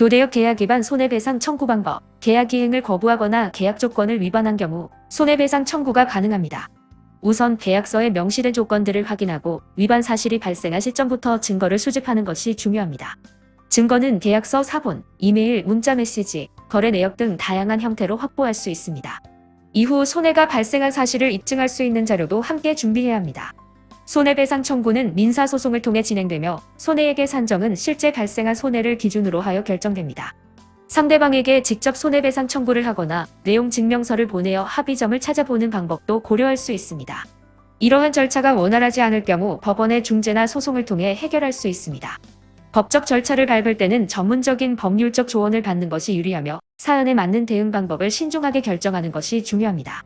교대역 계약 위반 손해배상 청구 방법. 계약 이행을 거부하거나 계약 조건을 위반한 경우 손해배상 청구가 가능합니다. 우선 계약서에 명시된 조건들을 확인하고 위반 사실이 발생한 시점부터 증거를 수집하는 것이 중요합니다. 증거는 계약서 사본, 이메일, 문자 메시지, 거래 내역 등 다양한 형태로 확보할 수 있습니다. 이후 손해가 발생한 사실을 입증할 수 있는 자료도 함께 준비해야 합니다. 손해배상 청구는 민사소송을 통해 진행되며 손해액의 산정은 실제 발생한 손해를 기준으로 하여 결정됩니다. 상대방에게 직접 손해배상 청구를 하거나 내용 증명서를 보내어 합의점을 찾아보는 방법도 고려할 수 있습니다. 이러한 절차가 원활하지 않을 경우 법원의 중재나 소송을 통해 해결할 수 있습니다. 법적 절차를 밟을 때는 전문적인 법률적 조언을 받는 것이 유리하며 사연에 맞는 대응 방법을 신중하게 결정하는 것이 중요합니다.